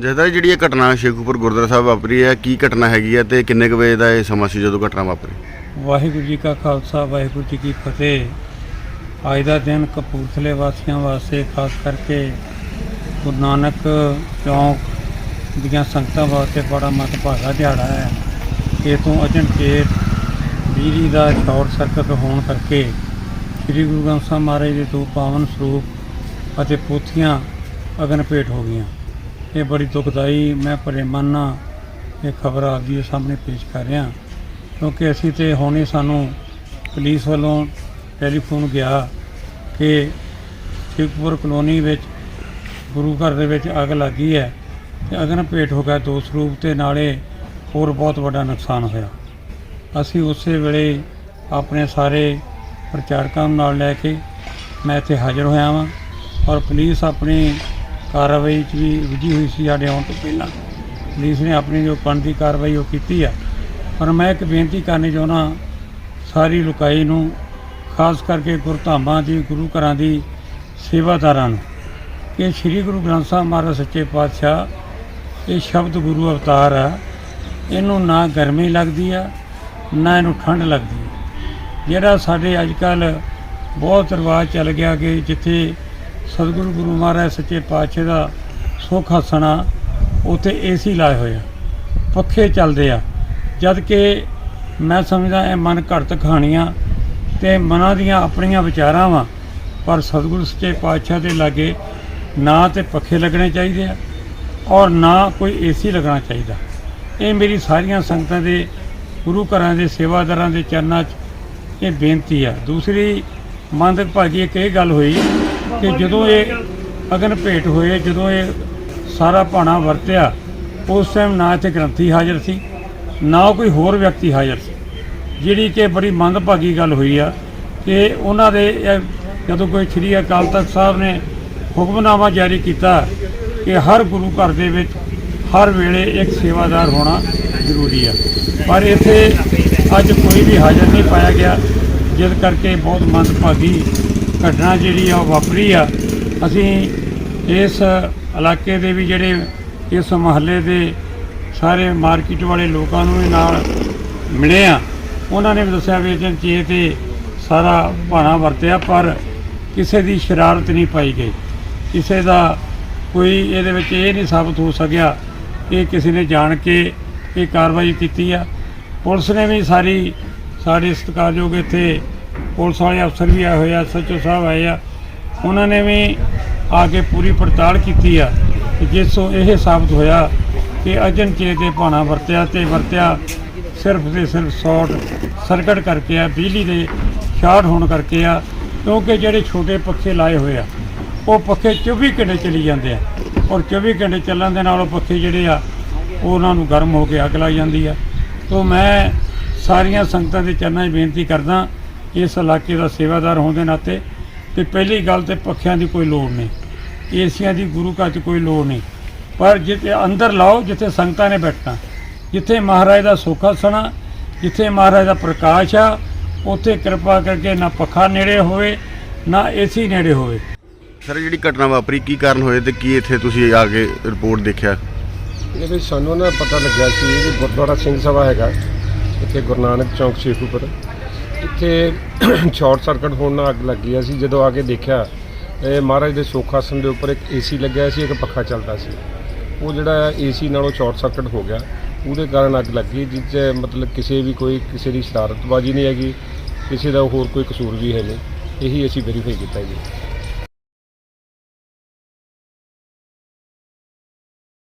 ਜਿਹਦਾ ਜਿਹੜੀ ਇਹ ਘਟਨਾ ਸ਼ੇਖੂਪੁਰ ਗੁਰਦੁਆਰਾ ਸਾਹਿਬ ਵਾਪਰੀ ਹੈ, ਕੀ ਘਟਨਾ ਹੈਗੀ ਹੈ ਤੇ ਕਿੰਨੇ ਕੁ ਵਜੇ ਦਾ ਇਹ ਸਮਾਂ ਸੀ ਜਦੋਂ ਘਟਨਾ ਵਾਪਰੀ? ਵਾਹਿਗੁਰੂ ਜੀ ਕਾ ਖਾਲਸਾ, ਵਾਹਿਗੁਰੂ ਜੀ ਕੀ ਫਤਿਹ। ਅੱਜ ਦਾ ਦਿਨ ਕਪੂਰਥਲੇ ਵਾਸੀਆਂ ਵਾਸਤੇ ਖਾਸ ਕਰਕੇ ਗੁਰੂ ਨਾਨਕ ਚੌਂਕ ਦੀਆਂ ਸੰਗਤਾਂ ਵਾਸਤੇ ਬੜਾ ਮਹੱਤਵਪੂਰਨ ਦਿਹਾੜਾ ਹੈ। ਇਹ ਤੋਂ ਅਚਨਚੇਤ ਬਿਜਲੀ ਦਾ ਸ਼ਾਰਟ ਸਰਕਟ ਹੋਣ ਕਰਕੇ ਸ੍ਰੀ ਗੁਰੂ ਗ੍ਰੰਥ ਸਾਹਿਬ ਮਹਾਰਾਜ ਦੇ ਦੋ ਪਾਵਨ ਸਰੂਪ ਅਤੇ ਪੋਥੀਆਂ ਅਗਨ ਭੇਟ ਹੋ ਗਈਆਂ। ਇਹ ਬੜੀ ਦੁਖਦਾਈ ਮੈਂ ਭਰੇ ਮਨ ਨਾਲ ਇਹ ਖਬਰ ਆਪ ਜੀ ਦੇ ਸਾਹਮਣੇ ਪੇਸ਼ ਕਰ ਰਿਹਾ। ਕਿਉਂਕਿ ਅਸੀਂ ਤੇ ਹੁਣੇ ਸਾਨੂੰ ਪੁਲਿਸ ਵੱਲੋਂ ਟੈਲੀਫੋਨ ਗਿਆ ਕਿ ਸ਼ੇਖਪੁਰ ਕਲੋਨੀ ਵਿੱਚ ਗੁਰੂ ਘਰ ਦੇ ਵਿੱਚ ਅੱਗ ਲੱਗੀ ਹੈ ਤੇ ਅਗਨ ਭੇਟ ਹੋ ਗਿਆ। ਦੋ ਸਰੂਪ ਤੇ ਨਾਲੇ ਹੋਰ ਬਹੁਤ ਵੱਡਾ ਨੁਕਸਾਨ ਹੋਇਆ। ਅਸੀਂ ਉਸੇ ਵੇਲੇ ਆਪਣੇ ਸਾਰੇ ਪ੍ਰਚਾਰਕਾਂ ਨੂੰ ਨਾਲ ਲੈ ਕੇ ਮੈਂ ਇੱਥੇ ਹਾਜ਼ਰ ਹੋਇਆ ਵਾਂ ਔਰ ਪੁਲਿਸ ਆਪਣੀ ਕਾਰਵਾਈ 'ਚ ਵੀ ਰੁੱਝੀ ਹੋਈ ਸੀ ਸਾਡੇ ਆਉਣ ਤੋਂ ਪਹਿਲਾਂ। ਪੁਲਿਸ ਨੇ ਆਪਣੀ ਜੋ ਬਣਦੀ ਕਾਰਵਾਈ ਉਹ ਕੀਤੀ ਆ। ਪਰ ਮੈਂ ਇੱਕ ਬੇਨਤੀ ਕਰਨੀ ਚਾਹੁੰਦਾ ਸਾਰੀ ਲੁਕਾਈ ਨੂੰ, ਖਾਸ ਕਰਕੇ ਗੁਰਧਾਮਾਂ ਦੀ, ਗੁਰੂ ਘਰਾਂ ਦੀ ਸੇਵਾਦਾਰਾਂ ਨੂੰ, ਕਿ ਸ੍ਰੀ ਗੁਰੂ ਗ੍ਰੰਥ ਸਾਹਿਬ ਮਹਾਰਾਜ ਸੱਚੇ ਪਾਤਸ਼ਾਹ, ਇਹ ਸ਼ਬਦ ਗੁਰੂ ਅਵਤਾਰ ਆ। ਇਹਨੂੰ ਨਾ ਗਰਮੀ ਲੱਗਦੀ ਆ, ਨਾ ਇਹਨੂੰ ਠੰਡ ਲੱਗਦੀ ਜਿਹੜਾ ਸਾਡੇ ਅੱਜ ਕੱਲ ਬਹੁਤ ਰਿਵਾਜ ਚੱਲ ਗਿਆ ਕਿ ਜਿੱਥੇ ਸਤਿਗੁਰੂ ਗੁਰੂ ਮਹਾਰਾਜ ਸੱਚੇ ਪਾਤਸ਼ਾਹ ਦਾ ਸੁੱਖ ਹਸਣਾ, ਉੱਥੇ ਏਸੀ ਲਾਏ ਹੋਏ ਆ, ਪੱਖੇ ਚੱਲਦੇ ਆ। ਜਦ ਕਿ ਮੈਂ ਸਮਝਦਾ ਇਹ ਮਨ ਘੜਤ ਕਹਾਣੀਆਂ ਤੇ ਮਨਾਂ ਦੀਆਂ ਆਪਣੀਆਂ ਵਿਚਾਰਾਂ ਵਾ, ਪਰ ਸਤਿਗੁਰੂ ਸੱਚੇ ਪਾਤਸ਼ਾਹ ਦੇ ਲਾਗੇ ਨਾ ਤੇ ਪੱਖੇ ਲੱਗਣੇ ਚਾਹੀਦੇ ਆ ਔਰ ਨਾ ਕੋਈ ਏਸੀ ਲੱਗਣਾ ਚਾਹੀਦਾ। ਇਹ ਮੇਰੀ ਸਾਰੀਆਂ ਸੰਗਤਾਂ ਦੇ, ਗੁਰੂ ਘਰਾਂ ਦੇ, ਸੇਵਾਦਾਰਾਂ ਦੇ ਚਰਨਾਂ 'ਚ ਇਹ ਬੇਨਤੀ ਆ। ਦੂਸਰੀ ਮੰਦਕ ਭਾਜੀ ਇੱਕ ਇਹ ਗੱਲ ਹੋਈ ਕਿ ਜਦੋਂ ਇਹ ਅਗਨ ਭੇਟ ਹੋਏ, ਜਦੋਂ ਇਹ ਸਾਰਾ ਭਾਣਾ ਵਰਤਿਆ, ਉਸ ਟਾਈਮ ਨਾ ਇੱਥੇ ਗ੍ਰੰਥੀ ਹਾਜ਼ਰ ਸੀ, ਨਾ ਕੋਈ ਹੋਰ ਵਿਅਕਤੀ ਹਾਜ਼ਰ ਸੀ। ਜਿਹੜੀ ਕਿ ਬੜੀ ਮੰਦਭਾਗੀ ਗੱਲ ਹੋਈ ਆ ਕਿ ਉਹਨਾਂ ਦੇ ਜਦੋਂ ਕੋਈ ਸ੍ਰੀ ਅਕਾਲ ਤਖਤ ਸਾਹਿਬ ਨੇ ਹੁਕਮਨਾਮਾ ਜਾਰੀ ਕੀਤਾ ਕਿ ਹਰ ਗੁਰੂ ਘਰ ਦੇ ਵਿੱਚ ਹਰ ਵੇਲੇ ਇੱਕ ਸੇਵਾਦਾਰ ਹੋਣਾ ਜ਼ਰੂਰੀ ਆ। ਪਰ ਇੱਥੇ ਅੱਜ ਕੋਈ ਵੀ ਹਾਜ਼ਰ ਨਹੀਂ ਪਾਇਆ ਗਿਆ, ਜਿਸ ਕਰਕੇ ਬਹੁਤ ਮੰਦਭਾਗੀ ਘਟਨਾ ਜਿਹੜੀ ਆ ਉਹ ਵਾਪਰੀ ਆ। ਅਸੀਂ ਇਸ ਇਲਾਕੇ ਦੇ ਵੀ ਜਿਹੜੇ ਇਸ ਮਹੱਲੇ ਦੇ ਸਾਰੇ ਮਾਰਕੀਟ ਵਾਲੇ ਲੋਕਾਂ ਨੂੰ ਵੀ ਨਾਲ ਮਿਲੇ ਆ। ਉਹਨਾਂ ਨੇ ਵੀ ਦੱਸਿਆ ਵੀ ਇਹਦੇ 'ਚ ਇਹ ਤੇ ਸਾਰਾ ਭਾਣਾ ਵਰਤਿਆ, ਪਰ ਕਿਸੇ ਦੀ ਸ਼ਰਾਰਤ ਨਹੀਂ ਪਾਈ ਗਈ। ਕਿਸੇ ਦਾ ਕੋਈ ਇਹਦੇ ਵਿੱਚ ਇਹ ਨਹੀਂ ਸਾਬਤ ਹੋ ਸਕਿਆ ਕਿ ਕਿਸੇ ਨੇ ਜਾਣ ਕੇ ਇਹ ਕਾਰਵਾਈ ਕੀਤੀ ਆ। ਪੁਲਿਸ ਨੇ ਵੀ ਸਾਰੀ, ਸਾਡੇ ਸਤਿਕਾਰਯੋਗ ਇੱਥੇ ਪੁਲਿਸ ਵਾਲੇ ਅਫਸਰ ਵੀ ਆਏ ਹੋਏ ਆ ਸੱਚੋ ਸਾਹਿਬ ਆਏ ਆ। ਉਹਨਾਂ ਨੇ ਵੀ ਆ ਕੇ ਪੂਰੀ ਪੜਤਾਲ ਕੀਤੀ ਆ ਜਿਸ ਤੋਂ ਇਹ ਸਾਬਤ ਹੋਇਆ ਕਿ ਅਜਨਚੇਤ 'ਤੇ ਭਾਣਾ ਵਰਤਿਆ ਤੇ ਵਰਤਿਆ ਸਿਰਫ ਤੇ ਸਿਰਫ ਸ਼ਾਰਟ ਸਰਕਟ ਕਰਕੇ ਆ, ਬਿਜਲੀ ਦੇ ਸ਼ਾਰਟ ਹੋਣ ਕਰਕੇ ਆ, ਕਿਉਂਕਿ ਜਿਹੜੇ ਛੋਟੇ ਪੱਖੇ ਲਾਏ ਹੋਏ ਆ, ਉਹ ਪੱਖੇ 24 ਘੰਟੇ ਚੱਲੀ ਜਾਂਦੇ ਆ। ਔਰ 24 ਘੰਟੇ ਚੱਲਣ ਦੇ ਨਾਲ ਉਹ ਪੱਖੇ ਜਿਹੜੇ ਆ ਉਹਨਾਂ ਨੂੰ ਗਰਮ ਹੋ ਕੇ ਅੱਗ ਲੱਗ ਜਾਂਦੀ ਆ। ਤੋਂ ਮੈਂ ਸਾਰੀਆਂ ਸੰਗਤਾਂ ਦੇ ਚਰਨਾਂ 'ਚ ਬੇਨਤੀ ਕਰਦਾ ਇਸ ਇਲਾਕੇ ਦਾ ਸੇਵਾਦਾਰ ਹੋਣ ਦੇ ਨਾਤੇ ਤੇ ਪਹਿਲੀ ਗੱਲ ਤੇ ਪੱਖਿਆਂ ਦੀ ਕੋਈ ਲੋੜ ਨਹੀਂ ਏਸੀਆਂ ਦੀ ਗੁਰੂ ਘਰ 'ਚ ਕੋਈ ਲੋੜ ਨਹੀਂ। ਪਰ ਜਿੱਥੇ ਅੰਦਰ ਲਾਓ ਜਿੱਥੇ ਸੰਗਤਾਂ ਨੇ ਬੈਠਣਾ ਜਿੱਥੇ ਮਹਾਰਾਜ ਦਾ ਸੁੱਖ ਸਣਾ ਜਿੱਥੇ ਮਹਾਰਾਜ ਦਾ ਪ੍ਰਕਾਸ਼ ਆ ਉੱਥੇ ਕਿਰਪਾ ਕਰਕੇ ਨਾ ਪੱਖਾ ਨੇੜੇ ਹੋਵੇ ਨਾ ਏਸੀ ਨੇੜੇ ਹੋਵੇ। ਸਰ ਜਿਹੜੀ ਘਟਨਾ ਵਾਪਰੀ ਕੀ ਕਾਰਨ ਹੋਏ ਤੇ ਕੀ ਇੱਥੇ ਤੁਸੀਂ ਆ ਕੇ ਰਿਪੋਰਟ ਦੇਖਿਆ? ਇਹ ਵੀ ਸਾਨੂੰ ਨਾ ਪਤਾ ਲੱਗਿਆ ਸੀ ਕਿ ਗੁਰਦੁਆਰਾ ਸਿੰਘ ਸਭਾ ਹੈਗਾ ਇੱਥੇ ਗੁਰੂ ਨਾਨਕ ਚੌਂਕ ਸ਼ੇਖੂਪੁਰ ਇੱਥੇ ਸ਼ਾਰਟ ਸਰਕਟ ਹੋਣ ਨਾਲ ਅੱਗ ਲੱਗੀ ਅਸੀਂ ਜਦੋਂ ਆ ਕੇ ਦੇਖਿਆ, ਇਹ ਮਹਾਰਾਜ ਦੇ ਸੋਖਾਸਨ ਦੇ ਉੱਪਰ ਇੱਕ ਏਸੀ ਲੱਗਿਆ ਸੀ, ਇੱਕ ਪੱਖਾ ਚੱਲਦਾ ਸੀ। ਉਹ ਜਿਹੜਾ ਏਸੀ ਨਾਲੋਂ ਸ਼ਾਰਟ ਸਰਕਟ ਹੋ ਗਿਆ, ਉਹਦੇ ਕਾਰਨ ਅੱਗ ਲੱਗੀ ਜਿਸ 'ਚ ਮਤਲਬ ਕਿਸੇ ਵੀ ਕੋਈ, ਕਿਸੇ ਦੀ ਸ਼ਰਾਰਤਬਾਜ਼ੀ ਨਹੀਂ ਹੈਗੀ, ਕਿਸੇ ਦਾ ਹੋਰ ਕੋਈ ਕਸੂਰ ਵੀ ਹੈ ਨਹੀਂ। ਇਹੀ ਅਸੀਂ ਵੈਰੀਫਾਈ ਕੀਤਾ ਜੀ।